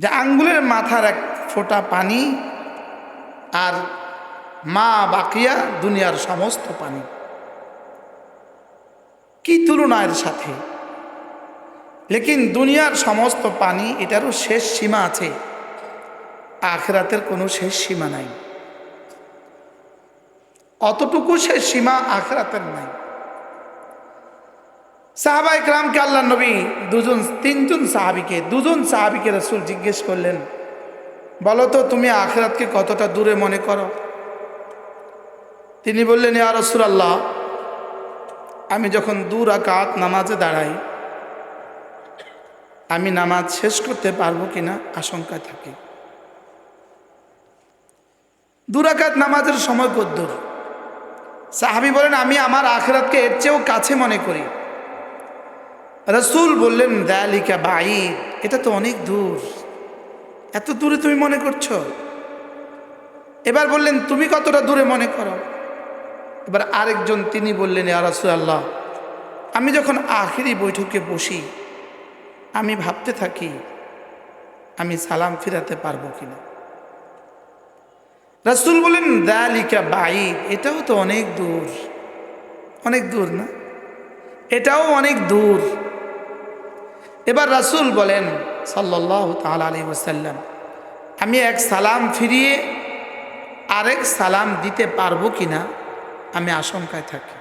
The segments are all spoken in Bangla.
যে আঙ্গুলের মাথার এক ফোঁটা পানি আর মা বাকিয়া দুনিয়ার সমস্ত পানি। কি তুলনা এর সাথে? লেকিন দুনিয়ার সমস্ত পানি এটারও শেষ সীমা আছে। আখরাতের কোনো শেষ সীমা নাই। অতটুকু শেষ সীমা আখরাতের নাই। সাহাবা ইকরামকে আল্লাহ নবী দুজন, তিনজন সাহাবিকে, দুজন সাহাবিকে রসুল জিজ্ঞেস করলেন, বলো তো তুমি আখরাতকে কতটা দূরে মনে করো? তিনি বললেন, ইয়া রসুল আল্লাহ আমি যখন দু আকাত নামাজে দাঁড়াই, আমি নামাজ শেষ করতে পারব কিনা আশঙ্কায় থাকি। দুরাকাত নামাজের সময় কদ্দুর। সাহাবি বলেন, আমি আমার আখরাতকে এর চেয়েও কাছে মনে করি। রসুল বললেন দয়ালিকা বাই এটা তো অনেক দূর। এত দূরে তুমি মনে করছ? এবার বললেন, তুমি কতটা দূরে মনে করো? এবার আরেকজন তিনি বললেন রসুল আল্লাহ আমি যখন আখেরি বৈঠকে বসি, আমি ভাবতে থাকি, আমি সালাম ফিরাতে পারব কিনা? রসুল বলেন দালিকা বাইদ এটাও তো অনেক দূর। অনেক দূর না? এটাও অনেক দূর। এবার রাসুল বলেন সাল্লাহ তাল আলী ওসাল্লাম আমি এক সালাম ফিরিয়ে আরেক সালাম দিতে পারব কিনা? আমি আশঙ্কায় থাকি।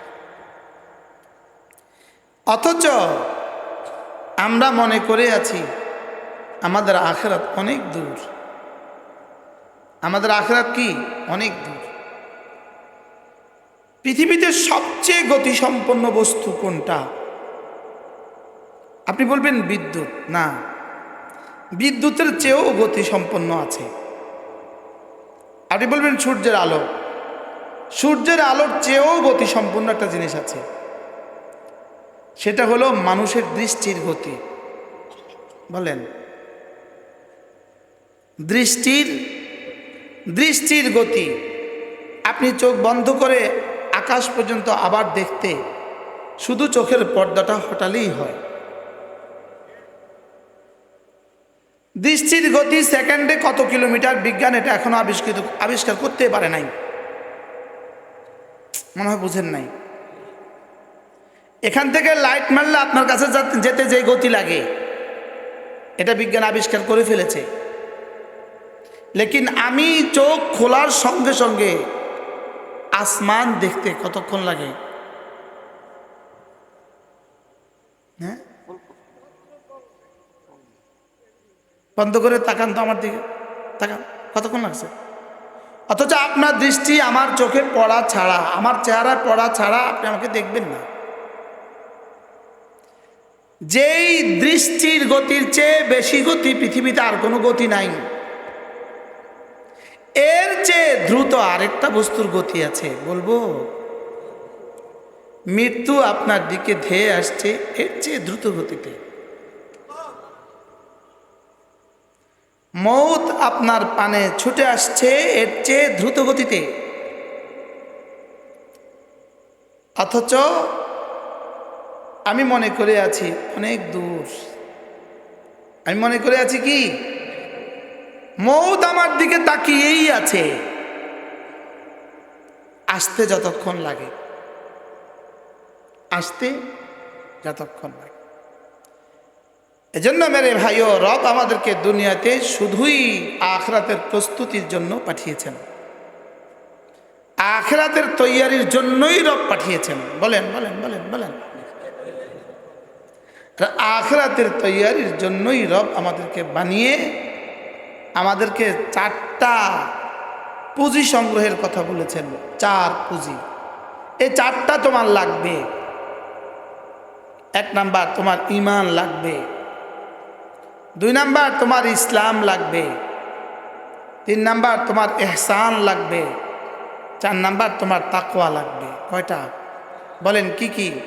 অথচ আমরা মনে করে আছি, আমাদের আখেরাত অনেক দূর। আমাদের আখরাত কি? অনেক দূর। পৃথিবীতে সবচেয়ে গতিসম্পন্ন বস্তু কোনটা? আপনি বলবেন বিদ্যুৎ, না। বিদ্যুতের চেয়েও গতি সম্পন্ন আছে। আপনি বলবেন সূর্যের আলো। সূর্যের আলোর চেয়েও গতি সম্পন্ন একটা জিনিস আছে। সেটা হলো মানুষের দৃষ্টির গতি। বলেন। দৃষ্টির দৃষ্টির গতি। আপনি চোখ বন্ধ করে আকাশ পর্যন্ত আবার দেখতে শুধু চোখের পর্দাটা হটালেই হয়। দৃষ্টির গতি সেকেন্ডে কত কিলোমিটার? বিজ্ঞান এটা এখনও আবিষ্কৃত, আবিষ্কার করতে পারে নাই। মনে হয় বুঝেন নাই। এখান থেকে লাইট মারলে আপনার কাছে যেতে যে গতি লাগে। এটা বিজ্ঞান আবিষ্কার করে ফেলেছে। লেকিন আমি চোখ খোলার সঙ্গে সঙ্গে আসমান দেখতে কতক্ষণ লাগে? হ্যাঁ? বন্ধ করে তাকান তো আমার দিকে। তাকান, কতক্ষণ লাগছে? অথচ আপনার দৃষ্টি আমার চোখে পড়া ছাড়া, আমার চেহারায় পড়া ছাড়া আপনি আমাকে দেখবেন না। যেই দৃষ্টির গতির চেয়ে বেশি গতি পৃথিবীতে আর কোনো গতি নাই। এর চেয়ে দ্রুত আরেকটা বস্তুর গতি আছে, বলব। মৃত্যু আপনার দিকে ধেয়ে আসছে, এর চেয়ে দ্রুত গতিতে। মৌত আপনার পানে ছুটে আসছে এর চেয়ে দ্রুত গতিতে অথচ আমি মনে করে আছি অনেক দূর। আমি মনে করে আছি কি? মৌত আমার দিকে তাকিয়েই আছে। আসতে যতক্ষণ লাগে। আসতে যতক্ষণ লাগে। এজন্য মেরে ভাইও, রব আমাদেরকে দুনিয়াতে শুধুই আখরাতের প্রস্তুতির জন্য পাঠিয়েছেন। আখরাতের তৈয়ারির জন্যই রব পাঠিয়েছেন। বলেন বলেন বলেন বলেন। আখরাতের তৈয়ারির জন্যই রব আমাদেরকে বানিয়ে, আমাদেরকে চারটা পুঁজি সংগ্রহের কথা বলেছেন। চার পুঁজি। এই চারটা তোমার লাগবে। এক নাম্বার, তোমার ইমান লাগবে। দুই নাম্বার, তোমার ইসলাম লাগবে। তিন নাম্বার, তোমার এহসান লাগবে। চার নাম্বার, তোমার তাকোয়া লাগবে। কয়টা? বলেন, কি কি?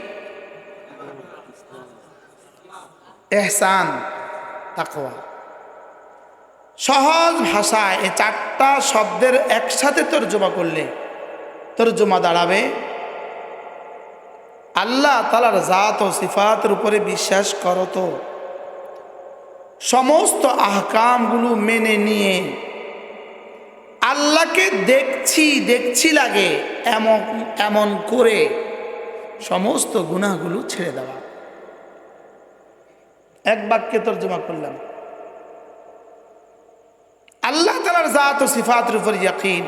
এহসান তাকোয়া সহজ ভাষায় এই চারটা শব্দের একসাথে তর্জমা করলে তর্জমা দাঁড়াবে। আল্লাহ তালার জাত ও সিফাতের উপরে বিশ্বাস করো তো। সমস্ত আহকামগুলো মেনে নিয়ে আল্লাহকে দেখছি দেখছি লাগে এমন এমন করে সমস্ত গুণাগুলো ছেড়ে দেওয়া। এক বাক্যে তর্জমা করলাম। আল্লাহ তালার জাত ও সিফাতের উপর ইয়াকিন।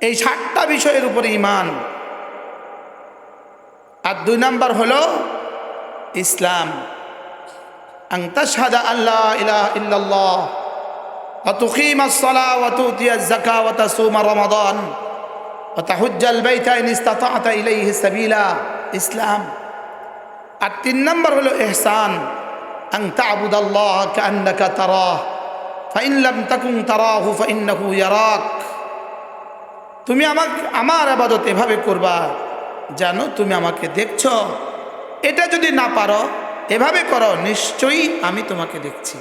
এই সাতটা বিষয়ের উপর ইমান আর দুই নাম্বার হলো ইসলাম। আং তাশহাদা আল্লাহ ইলাহা ইল্লাল্লাহ তুতিয়াজ যাকাহ ওয়া তাসুমা রমাদান, ওয়া তাহুজ্জাল বাইতা ইন ইসতাতা'তা ইলাইহি সাবিলা। ইসলাম। আর তিন নম্বর হলো এহসান আং তাবুদাল্লাহ কান্নাকা তারাহ ফাইন লাম তাকুন তারাহু ফাইন্নাহু ইয়ারাক। তুমি আমাকে, আমার আবাদত এভাবে করবা। জানো তুমি আমাকে দেখছ। এটা যদি না পারো, এভাবে করো, নিশ্চয়ই আমি তোমাকে দেখছি।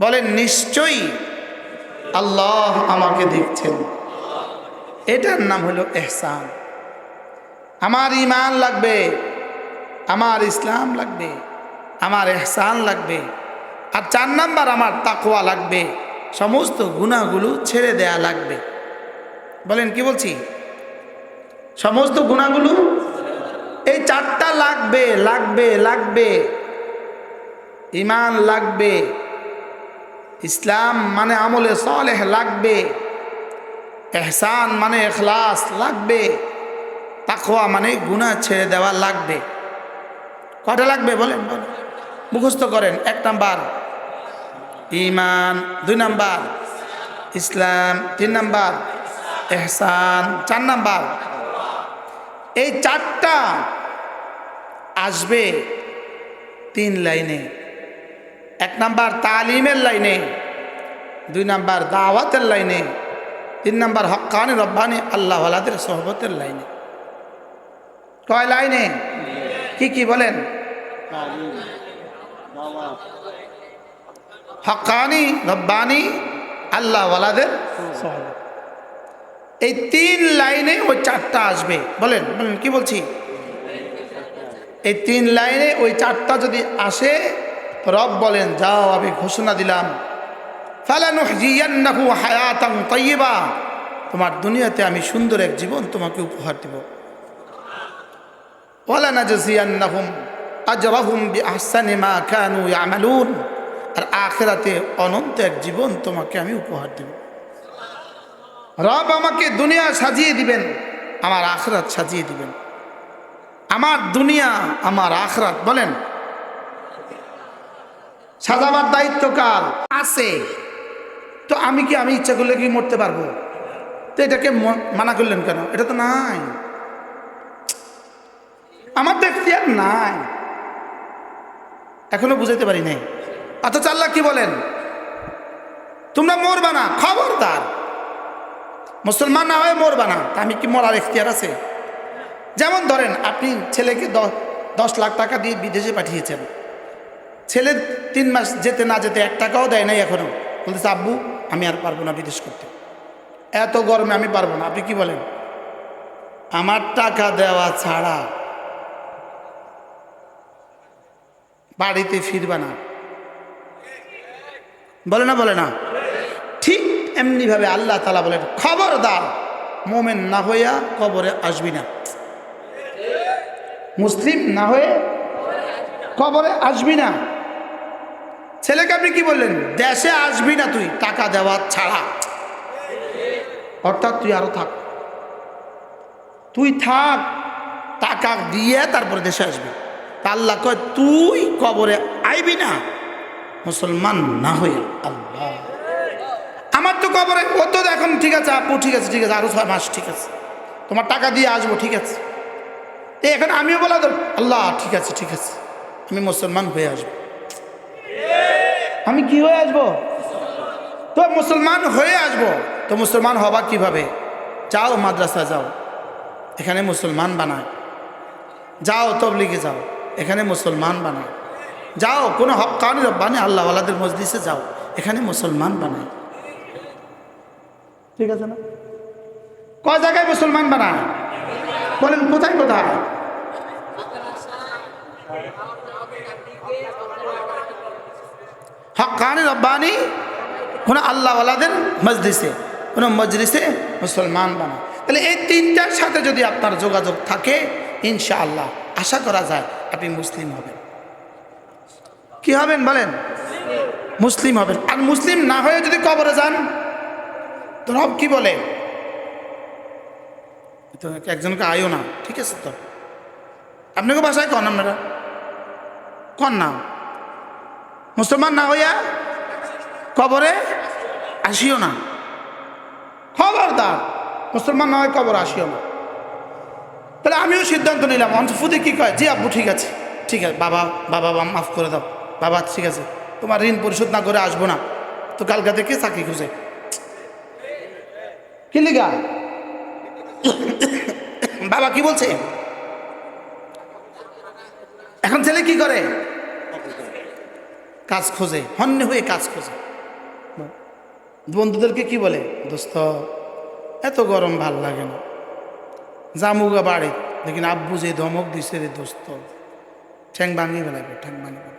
বলেন, নিশ্চয়ই আল্লাহ আমাকে দেখছেন। এটার নাম হলো এহসান। আমার ইমান লাগবে, আমার ইসলাম লাগবে, আমার এহসান লাগবে, আর চার নাম্বার আমার তাকোয়া লাগবে, সমস্ত গুণাগুলো ছেড়ে দেয়া লাগবে। বলেন, কি বলছি? সমস্ত গুণাগুলো? এই চারটা লাগবে লাগবে লাগবে। ইমান লাগবে। ইসলাম মানে আমলে সলেহ লাগবে। এহসান মানে এখলাস লাগবে। তাকোয়া মানে গুণা ছেড়ে দেওয়া লাগবে। কটা লাগবে বলেন? মুখস্থ করেন। এক নাম্বার। ইমান দুই নাম্বার। ইসলাম, তিন নাম্বার। এহসান, চার নাম্বার। এই চারটা আসবে তিন লাইনে। এক নাম্বার তালিমের লাইনে, দুই নাম্বার দাওয়াতের লাইনে, তিন নাম্বার হক্কানি রব্বানি আল্লাহওয়ালাদের সহবতের লাইনে। কয় লাইনে? কি কি বলেন? হকানি রব্বানি আল্লাহওয়ালাদের সহবত। এই তিন লাইনে ওই চারটা আসবে। বলেন বলেন, কি বলছি? এই তিন লাইনে ওই চারটা যদি আসে, রব বলেন, যাও, আমি ঘোষণা দিলাম তাইয়্যিবা তোমার দুনিয়াতে আমি সুন্দর এক জীবন তোমাকে উপহার দেব। আর আখেরাতে অনন্ত এক জীবন তোমাকে আমি উপহার দেব। রব আমাকে দুনিয়া সাজিয়ে দিবেন, আমার আখরাত সাজিয়ে দিবেন। আমার দুনিয়া, আমার আখরাত, বলেন। সাজাবার দায়িত্ব কার? আছে। তো আমি কি, আমি ইচ্ছা করলে কি মরতে পারব? তো এটাকে মানা করলেন কেন? এটা তো নাই। আমার তো এখতিয়ার নাই। এখনও বুঝাইতে পারি নাই। অথচ আল্লাহ কি বলেন? তোমরা মরবা না, খবরদার। মুসলমান না হয়ে মরবা না। তা আমি কি মরার এখতিয়ার আছে? যেমন ধরেন, আপনি ছেলেকে দশ লাখ টাকা দিয়ে বিদেশে পাঠিয়েছেন। ছেলে তিন মাস যেতে না যেতে এক টাকাও দেয় নাই এখনও বলতেছে, আব্বু, আমি আর পারব না বিদেশ করতে। এত গরমে আমি পারব না। আপনি কি বলেন? আমার টাকা দেওয়া ছাড়া বাড়িতে ফিরবা না। বলে না বলে না। এমনিভাবে আল্লাহ তালা বলেন, খবরদার, মোমেন না হইয়া কবরে আসবি না। মুসলিম না হয়ে কবরে আসবি না। ছেলেকে আপনি কি বললেন? দেশে আসবি না তুই, টাকা দেওয়া ছাড়া। অর্থাৎ তুই আরও থাক। তুই থাক, টাকা দিয়ে তারপরে দেশে আসবি। আল্লাহ কয়, তুই কবরে আইবি না, মুসলমান না হয়ে আল্লাহ। তো কবরে, ও তো এখন ঠিক আছে, আপু ঠিক আছে ঠিক আছে, আরও ছয় মাস ঠিক আছে। তোমার টাকা দিয়ে আসব, ঠিক আছে। এখন আমিও বলা তো আল্লাহ, ঠিক আছে ঠিক আছে। আমি মুসলমান হয়ে আসব। আমি কি হয়ে আসব? তো মুসলমান হয়ে আসব। তো মুসলমান হবা কীভাবে? যাও মাদ্রাসা যাও। এখানে মুসলমান বানায়। যাও তবলিগে যাও। এখানে মুসলমান বানায়। যাও, কোনো হকানি রব্বানি, আল্লাহওয়ালাদের মসজিদে যাও। এখানে মুসলমান বানায়। ঠিক আছে না? কয় জায়গায় মুসলমান বানায় বলেন, কোথায় কোথায়? হকানি রব্বানি, কোনো আল্লাহওয়ালাদের মজলিসে, কোনো মজলিসে মুসলমান বানা। তাহলে এই তিনটার সাথে যদি আপনার যোগাযোগ থাকে, ইনশাআল্লাহ, আশা করা যায় আপনি মুসলিম হবেন। কি হবেন বলেন? মুসলিম হবেন। আর মুসলিম না হয়ে যদি কবরে যান তো রব কি বলে? একজনকে আয়ও না, ঠিক আছে তো? আপনাকে বাসায় কন আপনারা? কন না? মুসলমান না হইয়া কবরে আসিও না। খবরদার, মুসলমান না হয় কবর আসিও না। তাহলে আমিও সিদ্ধান্ত নিলাম অন্তফুদে কি কয়? জি আব্বু, ঠিক আছে। ঠিক আছে, বাবা বাবা বাবা, মাফ করে দাও। বাবা, ঠিক আছে। তোমার ঋণ পরিশোধ না করে আসব না। তো কালকা থেকে চাকরি খুঁজে। কি লিগা বাবা কি বলছে? এখন ছেলে কি করে? কাজ খোঁজে, হন্য হয়ে কাজ খোঁজে। বন্ধুদেরকে কি বলে? দোস্ত, এত গরম ভালো লাগে না। জামুগা বাড়ি। দেখিন আব্বু যে ধমক দিছে রে, দোস্ত, ঠ্যাং ভাঙিয়ে বেলাবে ঠ্যাং ভাঙিয়ে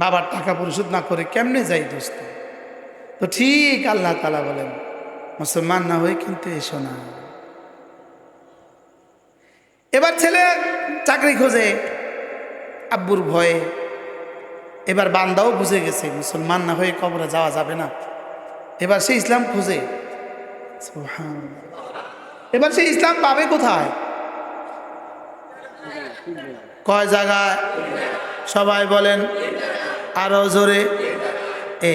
বাবার টাকা পরিশোধ না করে কেমনে যাই, দোস্ত? তো ঠিক আল্লাহ তালা বলেন, মুসলমান না হয়ে কিন্তু এসো না। এবার ছেলে চাকরি খোঁজে, আব্বুর ভয়ে। এবার বান্দাও বুঝে গেছে, মুসলমান না হয়ে কবরে যাওয়া যাবে না। এবার সে ইসলাম খুঁজে। এবার সে ইসলাম পাবে কোথায়? কয় জায়গায়? সবাই বলেন, আরও জোরে। এ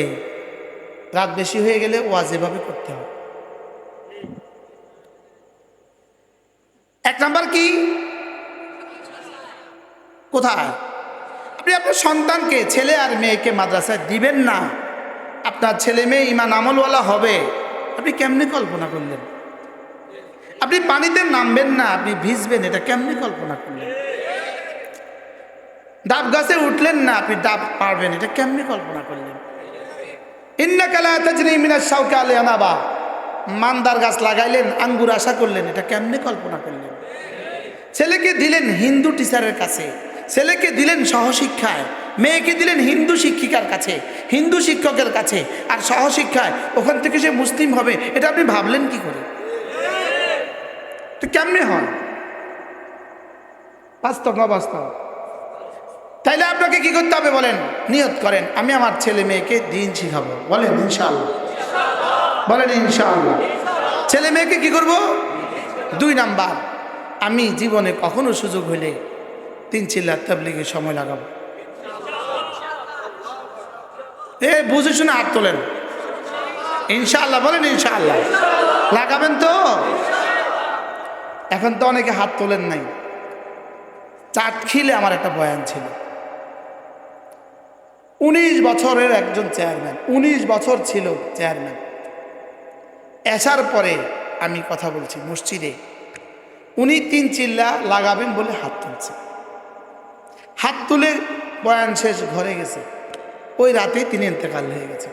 রাত বেশি হয়ে গেলে ওয়াজ এভাবে করতে হবে এক নাম্বার কি? কোথায়? আপনি আপনার সন্তানকে, ছেলে আর মেয়েকে মাদ্রাসায় দিবেন না। আপনার ছেলে মেয়ে ইমান আমলওয়ালা হবে। আপনি কেমনে কল্পনা করলেন? আপনি পানিতে নামবেন না, আপনি ভিজবেন, এটা কেমনে কল্পনা করলেন? ডাব গাছে উঠলেন না, আপনি ডাব পারবেন এটা কেমনে কল্পনা করলেন? মান্দার গাছ লাগাইলেন, আঙ্গুর আশা করলেন, এটা কেমনে কল্পনা করলেন? ছেলেকে দিলেন হিন্দু টিচারের কাছে, ছেলেকে দিলেন সহশিক্ষায়, মেয়েকে দিলেন হিন্দু শিক্ষিকার কাছে, হিন্দু শিক্ষকের কাছে, আর সহশিক্ষায়, ওখান থেকে সে মুসলিম হবে, এটা আপনি ভাবলেন কি করে? তো কেমনে হয়? বাস্তব না বাস্তব তাইলে আপনাকে কি করতে হবে বলেন? নিয়ত করেন, আমি আমার ছেলে মেয়েকে দিন শিখাবো। বলেন, ইনশাআল্লাহ। বলেন, ইনশাআল্লাহ। ছেলে মেয়েকে কি করব? দুই নাম্বার, আমি জীবনে কখনো সুযোগ হইলে তিন চিল্লার তাবলিগে সময় লাগাবো। এ, বুঝে শুনে হাত তোলেন। ইনশাআল্লাহ, বলেন, ইনশাআল্লাহ। লাগাবেন তো? এখন তো অনেকে হাত তোলেন নাই। চাটখিলে আমার একটা বয়ান ছিল। উনিশ বছরের একজন চেয়ারম্যান, উনিশ বছর ছিল চেয়ারম্যান। আসার পরে আমি কথা বলছি মসজিদে। উনি তিন চিল্লা লাগাবেন বলে হাত তুলছে। হাত তুলে বয়ান শেষ ঘরে গেছে। ওই রাতেই তিনি ইন্তেকাল হয়ে গেছে।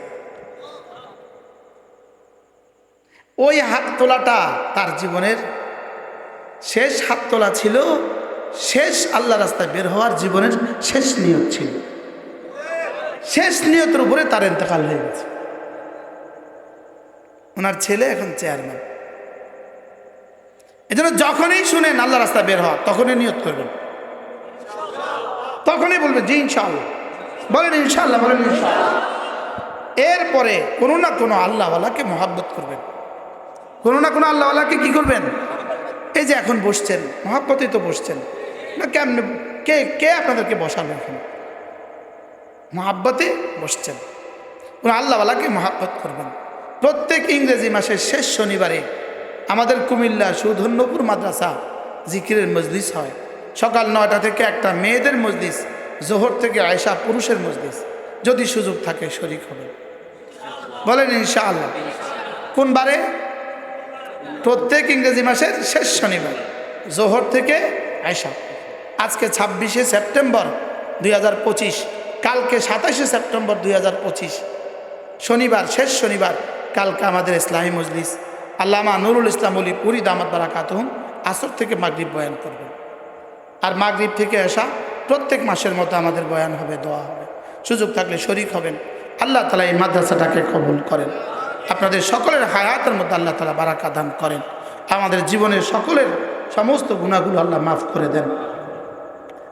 ওই হাত তোলাটা তার জীবনের শেষ হাত তোলা ছিল। শেষ আল্লাহ রাস্তায় বের হওয়ার জীবনের শেষ নিয়ত ছিল। শেষ নিয়তের উপরে তার ইন্তেকাল হয়ে গেছে। ওনার ছেলে এখন চেয়ারম্যান। এই জন্য যখনই শুনেন আল্লাহ রাস্তা বের হওয়া, তখনই নিয়ত করবেন। তখনই বলবেন যে ইনশাআল্লাহ। বলেন ইনশাআল্লাহ বলেন, ইনশাআল্লাহ। এরপরে কোনো না কোনো আল্লাহওয়ালাকে মহাব্বত করবেন। কোনো না কোনো আল্লাহওয়ালাকে কি করবেন? এই যে এখন বসছেন, মহাব্বতেই তো বসছেন। না কেমনে, কে কে আপনাদেরকে বসালো এখন? মহাব্বতে বসছেন। কোনো আল্লাহওয়ালাকে মহাব্বত করবেন। প্রত্যেক ইংরেজি মাসের শেষ শনিবারে আমাদের কুমিল্লা সুধন্যপুর মাদ্রাসা জিকিরের মজলিস হয়। সকাল নয়টা থেকে একটা মেয়েদের মজলিস, জোহর থেকে আয়সা পুরুষের মজলিস। যদি সুযোগ থাকে শরিক হবে বলেন ইনশাআল্লাহ, কোন বারে? প্রত্যেক ইংরেজি মাসের শেষ শনিবার, জোহর থেকে আয়সা আজকে ছাব্বিশে সেপ্টেম্বর দুই হাজার পঁচিশ কালকে সাতাশে সেপ্টেম্বর দুই হাজার পঁচিশ। শনিবার, শেষ শনিবার, কালকে আমাদের ইসলামী মজলিস। আল্লামা নুরুল ইসলাম অলি পুরী দামাত বারাকাতহম আসর থেকে মাগরিব বয়ান করবেন। আর মাগরিব থেকে আসা প্রত্যেক মাসের মতো আমাদের বয়ান হবে, দোয়া হবে। সুযোগ থাকলে শরিক হবেন। আল্লাহ তালা এই মাদ্রাসাটাকে কবুল করেন। আপনাদের সকলের হায়াতের মধ্যে আল্লাহ তালা বারাকা দান করেন। আমাদের জীবনের সকলের সমস্ত গুণাগুলো আল্লাহ মাফ করে দেন।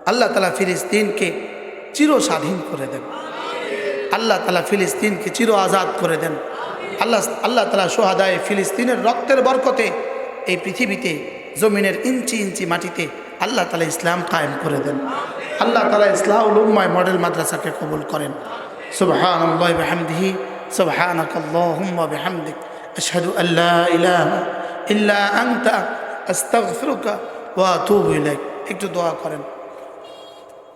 আল্লাহ তালা ফিলিস্তিনকে চির স্বাধীন করে দেন। আল্লাহ তালা ফিলিস্তিনকে চির আজাদ করে দেন। আল্লাহ আল্লাহ তালা সোহাদায় ফিলিস্তিনের রক্তের বরকতে এই পৃথিবীতে জমিনের ইঞ্চি ইঞ্চি মাটিতে আল্লাহ তালা ইসলাম কায়েম করে দেন। আল্লাহ তালা ইসলাউল উম্মায় মডেল মাদ্রাসাকে কবুল করেন। সুবহান আল্লাহ বেহামদিহি বিহামদিক, আশহাদু আল্লা ইলাহা ইল্লা আনতা, আস্তাগফিরুকা ওয়া আতুবু ইলাইক। একটু দোয়া করেন।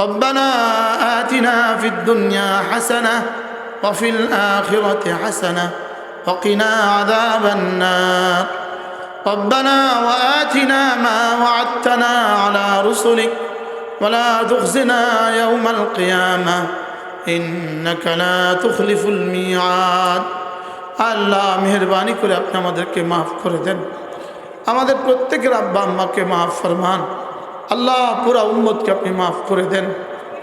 ربنا آتنا في الدنيا حسنة وفي الآخرة حسنة وقنا عذاب النار ربنا وآتنا ما وعدتنا على رسلك ولا تخزنا يوم القيامة إنك لا تخلف الميعاد আল্লাহ মেহরবানি করে আপনি আমাদেরকে মাফ করে দেন আমাদের প্রত্যেকের আব্বা আম্মাকে মাফ ফরমান আল্লাহ, পুরা উম্মতকে আপনি মাফ করে দেন।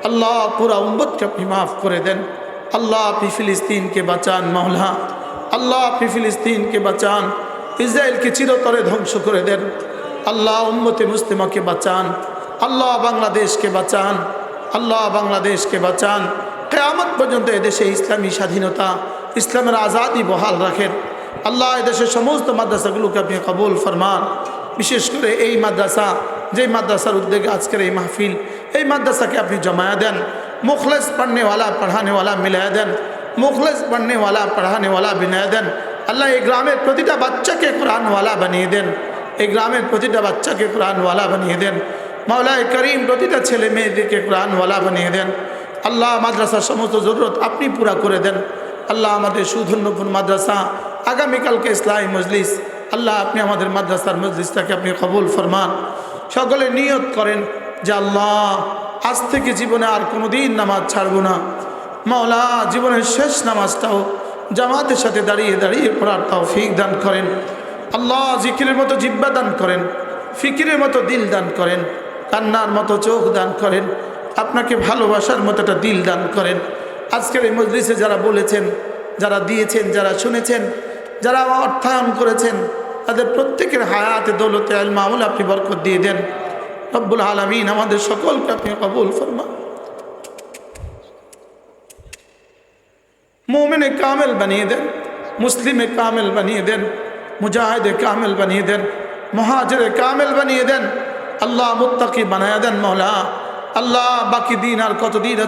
আল্লাহ, পুরা উম্মতকে আপনি মাফ করে দেন। আল্লাহ, আপনি ফিলিস্তিনকে বাঁচান মহলা আল্লাহ, আপনি ফিলিস্তিনকে বাঁচান। ইসরায়েলকে চিরতরে ধ্বংস করে দেন। আল্লাহ, উম্মতে মুসলিমাকে বাঁচান। আল্লাহ, বাংলাদেশকে বাঁচান। আল্লাহ, বাংলাদেশকে বাঁচান। কেয়ামত পর্যন্ত এদেশে ইসলামী স্বাধীনতা, ইসলামের আজাদি বহাল রাখেন। আল্লাহ, এদেশের সমস্ত মাদ্রাসাগুলোকে আপনি কবুল ফরমান। বিশেষ করে এই মাদ্রাসা যেই মাদ্রাসার উদ্যোগে আজকের এই মাহফিল, এই মাদ্রাসাকে আপনি জমায়া দেন, মুখলেস পড়নেওয়ালা, পড়ানেওয়ালা মিলায়া দেন, মুখলেস পড়নেওয়ালা, পড়ানেওয়ালা বিনায়া দেন, আল্লাহ এই গ্রামের প্রতিটা বাচ্চাকে কোরআনওয়ালা বানিয়ে দেন, এই গ্রামের প্রতিটা বাচ্চাকে কোরআনওয়ালা বানিয়ে দেন, মাওলায় করিম প্রতিটা ছেলে মেয়েদেরকে কোরআনওয়ালা বানিয়ে দেন, আল্লাহ মাদ্রাসার সমস্ত জরুরত আপনি পুরা করে দেন, আল্লাহ আমাদের সুধন্যপুর মাদ্রাসা, আগামীকালকে ইসলামী মজলিস, আল্লাহ আপনি আমাদের মাদ্রাসার মজলিসটাকে আপনি কবুল ফরমান। সকলে নিয়ত করেন যে আল্লাহ, আজ থেকে জীবনে আর কোনো দিন নামাজ ছাড়বো না। মাওলা, জীবনের শেষ নামাজটাও জামাতের সাথে দাঁড়িয়ে দাঁড়িয়ে পড়ার তাও ফিক দান করেন। আল্লাহ জিকিরের মতো জিব্বা দান করেন, ফিকিরের মতো দিল দান করেন, কান্নার মতো চোখ দান করেন, আপনাকে ভালোবাসার মতো একটা দিল দান করেন। আজকের এই মজলিসে যারা বলেছেন, যারা দিয়েছেন, যারা শুনেছেন, যারা অর্থায়ন করেছেন তাদের প্রত্যেকের হায়াতে, দৌলতে আল মামুল আপনি বরকত দিয়ে দেন। রব্বুল আলমিন আমাদের সকলকে আপনি কবুল ফরমান মোমেনে কামেল বানিয়ে দেন, মুসলিমে কামেল বানিয়ে দেন, মুজাহিদে কামেল বানিয়ে দেন, মহাজরে কামেল বানিয়ে দেন। আল্লাহ মুত্তাকি বানায় দেন মৌলা আল্লাহ বাকি দিন আর কত দিন আছে?